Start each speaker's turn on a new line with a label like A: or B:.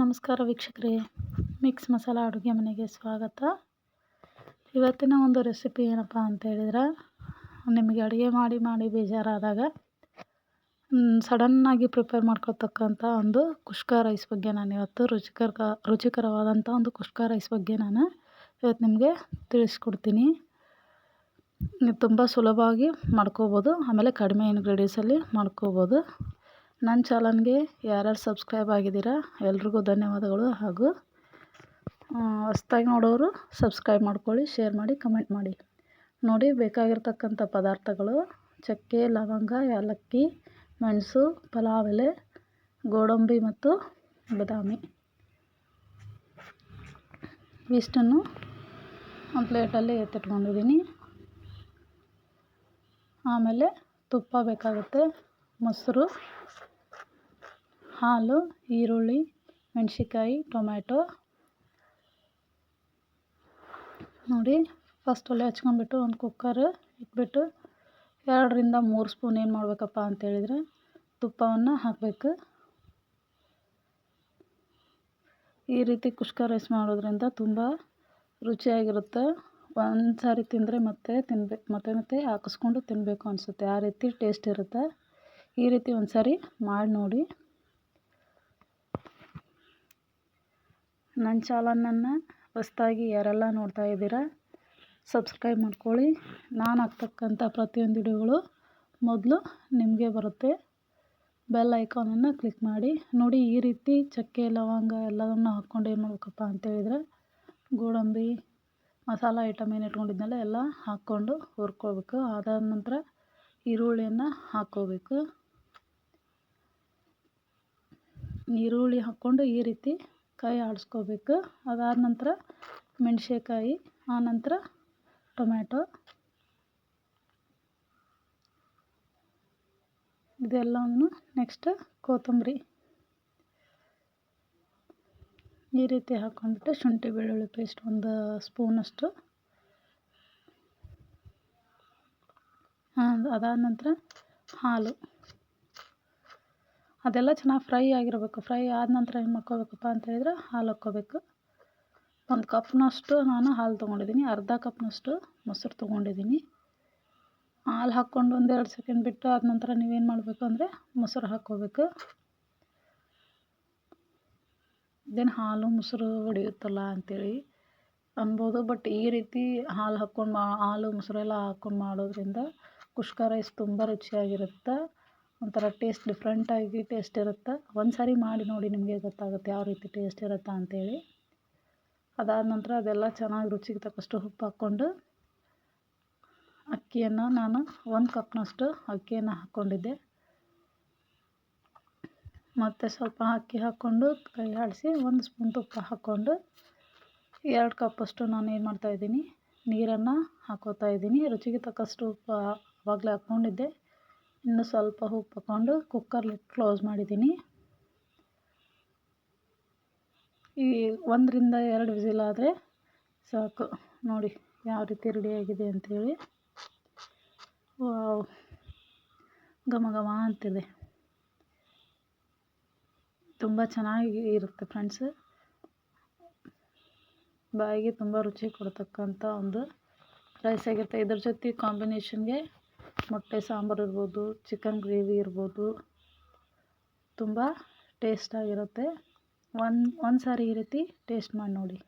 A: ನಮಸ್ಕಾರ ವೀಕ್ಷಕರೇ. ಮಿಕ್ಸ್ ಮಸಾಲ ಅಡುಗೆ ಮನೆಗೆ ಸ್ವಾಗತ. ಇವತ್ತಿನ ಒಂದು ರೆಸಿಪಿ ಏನಪ್ಪ ಅಂತ ಹೇಳಿದ್ರೆ, ನಿಮಗೆ ಅಡುಗೆ ಮಾಡಿ ಮಾಡಿ ಬೇಜಾರಾದಾಗ ಸಡನ್ನಾಗಿ ಪ್ರಿಪೇರ್ ಮಾಡ್ಕೊಳ್ತಕ್ಕಂಥ ಒಂದು ಕುಷ್ಕ ರೈಸ್ ಬಗ್ಗೆ ನಾನು ಇವತ್ತು ರುಚಿಕರ, ರುಚಿಕರವಾದಂಥ ಒಂದು ಕುಷ್ಕ ರೈಸ್ ಬಗ್ಗೆ ನಾನು ಇವತ್ತು ನಿಮಗೆ ತಿಳಿಸ್ಕೊಡ್ತೀನಿ. ತುಂಬ ಸುಲಭವಾಗಿ ಮಾಡ್ಕೋಬೋದು, ಆಮೇಲೆ ಕಡಿಮೆ ಇಂಗ್ರೀಡಿಯನ್ಸಲ್ಲಿ ಮಾಡ್ಕೋಬೋದು. ನನ್ನ ಚಾನಲ್ಗೆ ಯಾರ್ಯಾರು ಸಬ್ಸ್ಕ್ರೈಬ್ ಆಗಿದ್ದೀರಾ, ಎಲ್ರಿಗೂ ಧನ್ಯವಾದಗಳು ಹಾಗೂ ಹೊಸ್ದಾಗಿ ನೋಡೋರು ಸಬ್ಸ್ಕ್ರೈಬ್ ಮಾಡ್ಕೊಳ್ಳಿ, ಶೇರ್ ಮಾಡಿ, ಕಮೆಂಟ್ ಮಾಡಿ. ನೋಡಿ, ಬೇಕಾಗಿರ್ತಕ್ಕಂಥ ಪದಾರ್ಥಗಳು, ಚಕ್ಕೆ, ಲವಂಗ, ಏಲಕ್ಕಿ, ಮೆಣಸು, ಪಲಾವ್, ಎಲೆ, ಗೋಡಂಬಿ ಮತ್ತು ಬಾದಾಮಿ. ಇಷ್ಟನ್ನು ಒಂದು ಪ್ಲೇಟಲ್ಲಿ ಎತ್ತಿಟ್ಕೊಂಡಿದ್ದೀನಿ. ಆಮೇಲೆ ತುಪ್ಪ ಬೇಕಾಗುತ್ತೆ, ಮೊಸರು. ಹಾಲು, ಈರುಳ್ಳಿ, ಮೆಣಸಿನ್ಕಾಯಿ, ಟೊಮ್ಯಾಟೊ. ನೋಡಿ ಫಸ್ಟ್ ಒಲೆ ಹಚ್ಕೊಂಡ್ಬಿಟ್ಟು ಒಂದು ಕುಕ್ಕರ್ ಇಟ್ಬಿಟ್ಟು ಎರಡರಿಂದ ಮೂರು ಸ್ಪೂನ್ ಏನು ಮಾಡಬೇಕಪ್ಪ ಅಂತೇಳಿದರೆ ತುಪ್ಪವನ್ನು ಹಾಕಬೇಕು. ಈ ರೀತಿ ಕುಷ್ಕ ರೈಸ್ ಮಾಡೋದ್ರಿಂದ ತುಂಬ ರುಚಿಯಾಗಿರುತ್ತೆ. ಒಂದು ಸಾರಿ ತಿಂದರೆ ಮತ್ತೆ ತಿನ್ಬೇಕು ಮತ್ತೆ ಮತ್ತೆ ಹಾಕಿಸ್ಕೊಂಡು ತಿನ್ನಬೇಕು ಅನಿಸುತ್ತೆ. ಆ ರೀತಿ ಟೇಸ್ಟ್ ಇರುತ್ತೆ. ಈ ರೀತಿ ಒಂದು ಸಾರಿ ಮಾಡಿ ನೋಡಿ. ನನ್ನ ಚಾನಲನ್ನು ಹೊಸ್ದಾಗಿ ಯಾರೆಲ್ಲ ನೋಡ್ತಾ ಇದ್ದೀರಾ ಸಬ್ಸ್ಕ್ರೈಬ್ ಮಾಡ್ಕೊಳ್ಳಿ. ನಾನು ಹಾಕ್ತಕ್ಕಂಥ ಪ್ರತಿಯೊಂದು ವಿಡಿಯೋಗಳು ಮೊದಲು ನಿಮಗೆ ಬರುತ್ತೆ. ಬೆಲ್ ಐಕಾನನ್ನು ಕ್ಲಿಕ್ ಮಾಡಿ. ನೋಡಿ, ಈ ರೀತಿ ಚಕ್ಕೆ, ಲವಂಗ ಎಲ್ಲವನ್ನು ಹಾಕ್ಕೊಂಡು ಏನು ಮಾಡ್ಬೇಕಪ್ಪ ಅಂತೇಳಿದರೆ ಗೋಡಂಬಿ, ಮಸಾಲ ಐಟಮ್ ಏನು ಇಟ್ಕೊಂಡಿದ್ನಲ್ಲ, ಎಲ್ಲ ಹಾಕ್ಕೊಂಡು ಹುರ್ಕೋಬೇಕು. ಅದಾದ ನಂತರ ಈರುಳ್ಳಿಯನ್ನು ಹಾಕ್ಕೋಬೇಕು. ಈರುಳ್ಳಿ ಹಾಕ್ಕೊಂಡು ಈ ರೀತಿ ಕೈ ಆಡಿಸ್ಕೋಬೇಕು. ಅದಾದ ನಂತರ ಮೆಣಸಿನ್ಕಾಯಿ ಆನಂತರ ಟೊಮ್ಯಾಟೊ. ಇದೆಲ್ಲವನ್ನು ನೆಕ್ಸ್ಟ್ ಕೊತ್ತಂಬರಿ. ಈ ರೀತಿ ಹಾಕ್ಕೊಂಡ್ಬಿಟ್ಟು ಶುಂಠಿ, ಬೆಳ್ಳುಳ್ಳಿ ಪೇಸ್ಟ್ ಒಂದು ಸ್ಪೂನಷ್ಟು ಅದಾದ ನಂತರ ಹಾಲು. ಅದೆಲ್ಲ ಚೆನ್ನಾಗಿ ಫ್ರೈ ಆಗಿರಬೇಕು. ಫ್ರೈ ಆದ ನಂತರ ಏನು ಮಾಡ್ಕೋಬೇಕಪ್ಪ ಅಂತ ಹೇಳಿದ್ರೆ ಹಾಲು ಹಾಕ್ಕೋಬೇಕು. ಒಂದು ಕಪ್ನಷ್ಟು ನಾನು ಹಾಲು ತೊಗೊಂಡಿದ್ದೀನಿ. ಅರ್ಧ ಕಪ್ನಷ್ಟು ಮೊಸರು ತೊಗೊಂಡಿದ್ದೀನಿ. ಹಾಲು ಹಾಕ್ಕೊಂಡು ಒಂದೆರಡು ಸೆಕೆಂಡ್ ಬಿಟ್ಟು ಆದ ನಂತರ ನೀವೇನು ಮಾಡಬೇಕು ಅಂದರೆ ಮೊಸರು ಹಾಕ್ಕೋಬೇಕು. ಇದೇನು ಹಾಲು, ಮೊಸರು ಹೊಡೆಯುತ್ತಲ್ಲ ಅಂಥೇಳಿ ಅನ್ಬೋದು. ಬಟ್ ಈ ರೀತಿ ಹಾಲು ಹಾಕ್ಕೊಂಡು ಮಾ, ಹಾಲು, ಮೊಸರೆಲ್ಲ ಹಾಕ್ಕೊಂಡು ಮಾಡೋದ್ರಿಂದ ಕುಷ್ಕ ರೈಸ್ ತುಂಬ ರುಚಿಯಾಗಿರುತ್ತೆ. ಒಂಥರ ಟೇಸ್ಟ್ ಡಿಫ್ರೆಂಟಾಗಿ ಟೇಸ್ಟ್ ಇರುತ್ತೆ. ಒಂದು ಸಾರಿ ಮಾಡಿ ನೋಡಿ ನಿಮಗೆ ಗೊತ್ತಾಗುತ್ತೆ ಯಾವ ರೀತಿ ಟೇಸ್ಟ್ ಇರುತ್ತೆ ಅಂತೇಳಿ. ಅದಾದ ನಂತರ ಅದೆಲ್ಲ ಚೆನ್ನಾಗಿ ರುಚಿಗೆ ತಕ್ಕಷ್ಟು ಉಪ್ಪು ಹಾಕ್ಕೊಂಡು ಅಕ್ಕಿಯನ್ನು ನಾನು ಒಂದು ಕಪ್ನಷ್ಟು ಅಕ್ಕಿಯನ್ನು ಹಾಕ್ಕೊಂಡಿದ್ದೆ ಮತ್ತು ಸ್ವಲ್ಪ ಅಕ್ಕಿ ಹಾಕ್ಕೊಂಡು ಕೈ ಆಡಿಸಿ ಒಂದು ಸ್ಪೂನ್ ತುಪ್ಪ ಹಾಕ್ಕೊಂಡು ಎರಡು ಕಪ್ಪಷ್ಟು ನಾನು ಏನು ಮಾಡ್ತಾಯಿದ್ದೀನಿ ನೀರನ್ನು ಹಾಕೋತಾ ಇದ್ದೀನಿ. ರುಚಿಗೆ ತಕ್ಕಷ್ಟು ಉಪ್ಪು ಆವಾಗಲೇ ಹಾಕ್ಕೊಂಡಿದ್ದೆ. ಇನ್ನು ಸ್ವಲ್ಪ ಉಪ್ಪು ಹಾಕ್ಕೊಂಡು ಕುಕ್ಕರ್ ಲಿಡ್ ಕ್ಲೋಸ್ ಮಾಡಿದ್ದೀನಿ. ಈ ಒಂದರಿಂದ ಎರಡು ವಿಸಿಲ್ ಆದರೆ ಸಾಕು. ನೋಡಿ ಯಾವ ರೀತಿ ರೆಡಿಯಾಗಿದೆ ಅಂಥೇಳಿ ಘಮ ಘಮ ಅಂತಿದೆ. ತುಂಬ ಚೆನ್ನಾಗಿ ಇರುತ್ತೆ ಫ್ರೆಂಡ್ಸ್ ಬಾಯಿಗೆ ತುಂಬ ರುಚಿ ಕೊಡ್ತಕ್ಕಂಥ ಒಂದು ರೈಸ್ ಆಗಿರುತ್ತೆ. ಇದ್ರ ಜೊತೆ ಕಾಂಬಿನೇಷನ್ಗೆ ಮೊಟ್ಟೆ ಸಾಂಬಾರು ಇರ್ಬೋದು ಚಿಕನ್ ಗ್ರೇವಿ ಇರ್ಬೋದು, ತುಂಬ ಟೇಸ್ಟಾಗಿರುತ್ತೆ ಒಂದು ಒಂದು ಸಾರಿ ಈ ರೀತಿ ಟೇಸ್ಟ್ ಮಾಡಿ ನೋಡಿ.